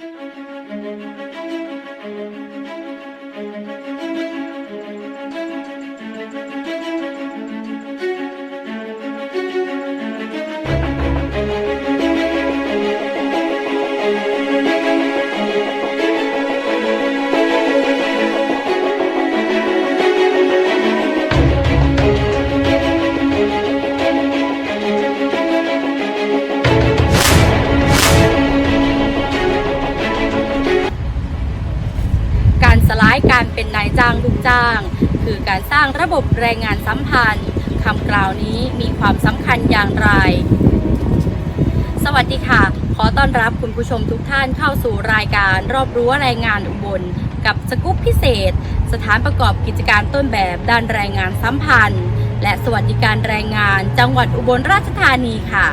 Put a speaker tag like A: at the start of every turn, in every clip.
A: กา คือการสร้างระบบแรงงานสัมพันธ์คำกล่าวนี้มีความสำคัญอย่างไร สวัสดีค่ะ ขอต้อนรับคุณผู้ชมทุกท่านเข้าสู่รายการรอบรั้วแรงงานอุบลกับสกู๊ปพิเศษ สถานประกอบกิจการต้นแบบด้านแรงงานสัมพันธ์ และสวัสดิการแรงงานจังหวัดอุบลราชธานีค่ะ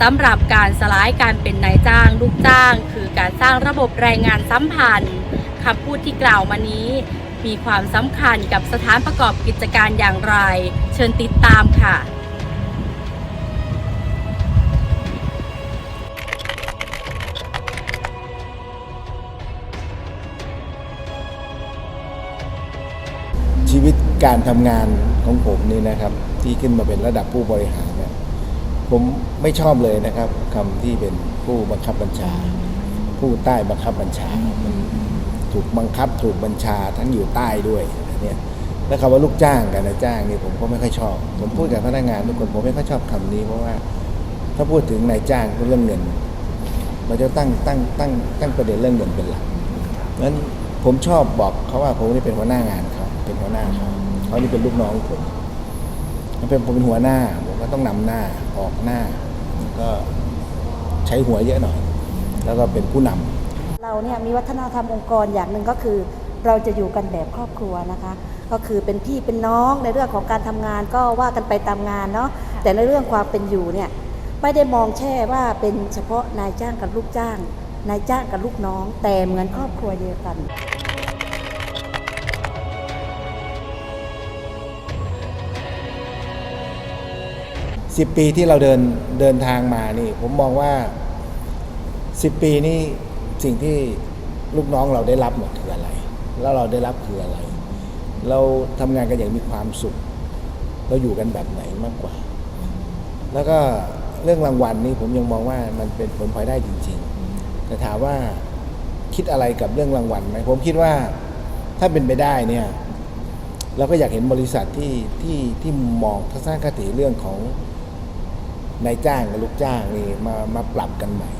A: สำหรับการสลายการเป็นนายจ้างลูกจ้าง คือการสร้างระบบแรงงานสัมพันธ์คำพูดที่กล่าวมานี้ มีความสำคัญกับสถานประกอบกิจการอย่างไร เชิญติดตามค่ะ
B: ชีวิตการทำงานของผมนี่นะครับ ที่ขึ้นมาเป็นระดับผู้บริหารเนี่ยผมไม่ชอบเลยนะครับคำที่เป็นผู้บังคับบัญชา ผู้ใต้บังคับบัญชามัน ถูกบังคับถูกบัญชาทั้งอยู่ใต้ด้วยเนี่ยแล้วคำว่าลูกจ้างกับนายจ้างนี่ผมก็ไม่ค่อยชอบ ผมพูดกับพนักงานทุกคนผมไม่ค่อยชอบคำนี้เพราะว่าถ้าพูดถึงนายจ้างก็เรื่องเงินเราจะตั้งตั้งตั้งตั้งประเด็นเรื่องเงินเป็นหลักนั้นผมชอบบอกเขาว่าผมนี่เป็นหัวหน้างานเขาเป็นหัวหน้าเขาเขานี่เป็นลูกน้องผมถ้าเป็นผมเป็นหัวหน้าผมก็ต้องนำหน้าออกหน้าก็ใช้หัวเยอะหน่อย แล้วก็เป็นผู้นำ
C: เราเนี่ยมีวัฒนธรรมองค์กรอย่างหนึ่งก็คือ เราจะอยู่กันแบบครอบครัวนะคะ ก็คือเป็นพี่เป็นน้องในเรื่องของการทำงานก็ว่ากันไปตามงานเนาะแต่ในเรื่องความเป็นอยู่เนี่ยไม่ได้มองแช่ว่าเป็นเฉพาะนายจ้างกับลูกจ้าง นายจ้างกับลูกน้อง แต่เหมือนครอบครัวเดียวกัน
B: สิบปีที่เราเดินเดินทางมานี่ ผมมองว่าสิบปีนี่ สิ่งที่ลูกน้องเราได้รับหมดคืออะไร แล้วเราได้รับคืออะไร เราทำงานกันอย่างมีความสุข เราอยู่กันแบบไหนมากกว่า แล้วก็เรื่องรางวัลนี่ผมยังมองว่ามันเป็นผลพลอยได้จริง ๆ แต่ถามว่าคิดอะไรกับเรื่องรางวัลไหมผมคิดว่าถ้าเป็นไปได้เนี่ย เราก็อยากเห็นบริษัทที่ที่ที่มองทัศนคติเรื่องของนายจ้างกับลูกจ้างนี่มามาปรับกันใหม่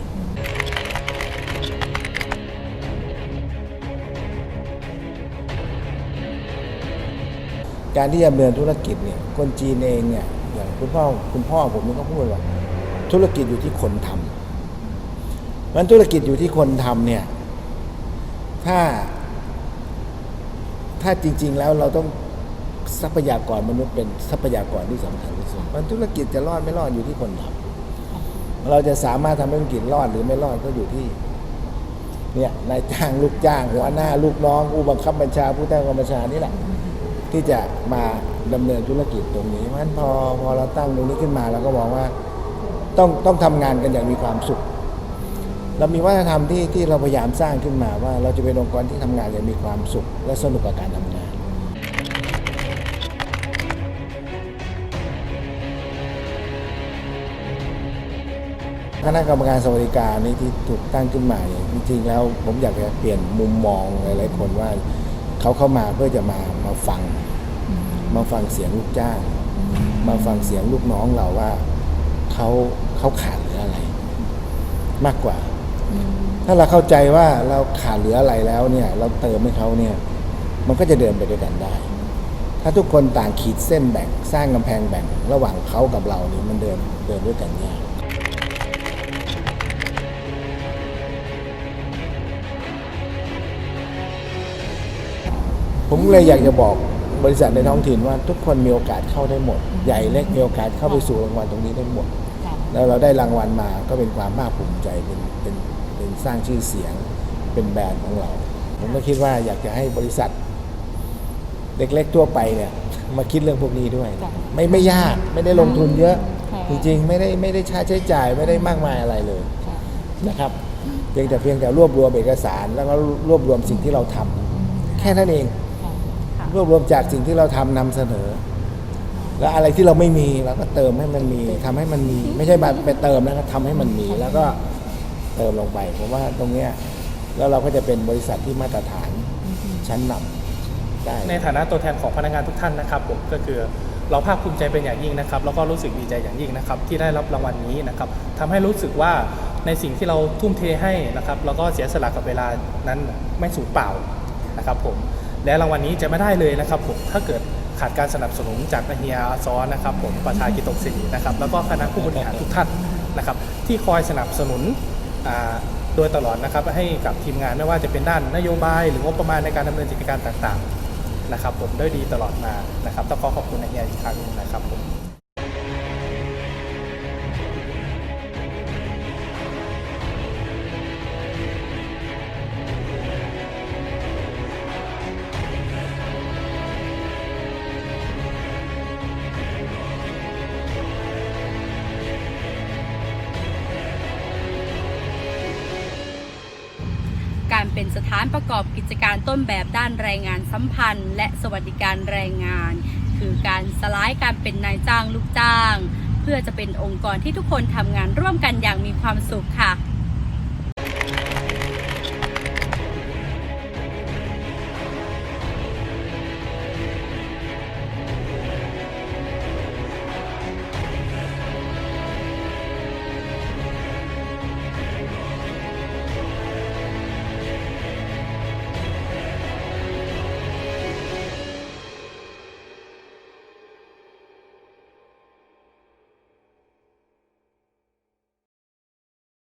B: การที่จะดำเนินธุรกิจเนี่ยคนจีนเองเนี่ยอย่างคุณพ่อคุณพ่อผมนี่ก็พูดว่า ธุรกิจอยู่ที่คนทำมันธุรกิจอยู่ที่คนทำเนี่ยถ้า ถ้าจริง ๆแล้วเราต้องทรัพยากรมนุษย์เป็นทรัพยากรที่สำคัญที่สุดมันธุรกิจจะรอดไม่รอดอยู่ที่คนทำเราจะสามารถทำให้ธุรกิจรอดหรือไม่รอดก็อยู่ที่เนี่ยนายจ้างลูกจ้างหัวหน้า ลูกน้องผู้บังคับบัญชาผู้ใต้บังคับบัญชานี่แหละ ที่จะมาดำเนินธุรกิจตรงนี้เพราะฉะนั้นพอพอเราตั้งตรงนี้ขึ้นมาเราก็มองว่าต้องต้องทำงานกันอย่างมีความสุข เรามีวัฒนธรรมที่ที่เราพยายามสร้างขึ้นมาว่าเราจะเป็นองค์กรที่ทำงานอย่างมีความสุข และสนุกกับการทำงานคณะกรรมการสวัสดิการนี้ที่ถูกตั้งขึ้นมาเนี่ยจริงๆแล้วผมอยากจะเปลี่ยนมุมมองหลายๆคนว่าเขาเข้ามาเพื่อจะมา มาฟัง มาฟังเสียงลูกจ้าง มาฟังเสียงลูกน้องเราว่าเขาเขาขาดเหลืออะไร มากกว่า ถ้าเราเข้าใจว่าเราขาดเหลืออะไรแล้วเนี่ย เราเติมให้เขาเนี่ย มันก็จะเดินไปด้วยกันได้ ถ้าทุกคนต่างขีดเส้นแบ่งสร้างกำแพงแบ่ง ระหว่างเขากับเรานี่มันเดินเดินด้วยกันยาก ผมเลยอยากจะบอกบริษัทในท้องถิ่นว่าทุกคนมีโอกาสเข้าได้หมด ใหญ่เล็กมีโอกาสเข้าไปสู่รางวัลตรงนี้ได้หมด แล้วเราได้รางวัลมาก็เป็นความภาคภูมิใจเป็นเป็นเป็นสร้างชื่อเสียงเป็นแบรนด์ของเรา ผมก็คิดว่าอยากจะให้บริษัท เล็กๆทั่วไปเนี่ยมาคิดเรื่องพวกนี้ด้วย
A: ค่ะ
B: ไม่ไม่ยากไม่ได้ลงทุนเยอะ
A: ค่ะ
B: จริงๆ ไม่ได้ไม่ได้ค่าใช้จ่ายไม่ได้มากมายอะไรเลยนะครับเพียงแต่เพียงแต่รวบรวมเอกสารแล้วก็รวบรวมสิ่งที่เราทำแค่นั้นเอง
A: ค่ะ
B: รวบรวมจากสิ่งที่เราทำนำเสนอ แล้วอะไรที่เราไม่มีเราก็เติมให้มันมีทำให้มันมี ไม่ใช่ไปเติมแล้วก็ทำให้มันมี แล้วก็เติมลงไปผมว่าตรงเนี้ยแล้วเราก็จะเป็นบริษัทที่มาตรฐานชั้นนำได้
D: ในฐานะตัวแทนของพนักงานทุกท่านนะครับผมก็คือเราภาคภูมิใจเป็นอย่างยิ่งนะครับ แล้วก็รู้สึกดีใจอย่างยิ่งนะครับ ที่ได้รับรางวัลนี้นะครับทำให้รู้สึกว่าในสิ่งที่เราทุ่มเทให้นะครับ แล้วก็เสียสละกับเวลานั้นไม่สูญเปล่านะครับผม และรางวัลนี้จะไม่ได้เลยนะครับผมถ้าเกิดขาดการสนับสนุนจากเฮียอซอนนะครับผมประชากิตกศิรินะครับแล้วก็คณะผู้บริหารทุกท่านนะครับที่คอยสนับสนุนอ่าโดยตลอดนะครับให้กับทีมงานไม่ว่าจะเป็นด้านนโยบาย หรืองบประมาณในการดำเนินกิจการต่างๆนะครับผมด้วยดีตลอดมานะครับต้องขอขอบคุณนายเฮียอีกครั้งนะครับผม
A: เป็นสถานประกอบกิจการต้นแบบด้านแรงงานสัมพันธ์ และสวัสดิการแรงงาน คือการสลายการเป็นนายจ้างลูกจ้าง เพื่อจะเป็นองค์กรที่ทุกคนทำงานร่วมกันอย่างมีความสุขค่ะ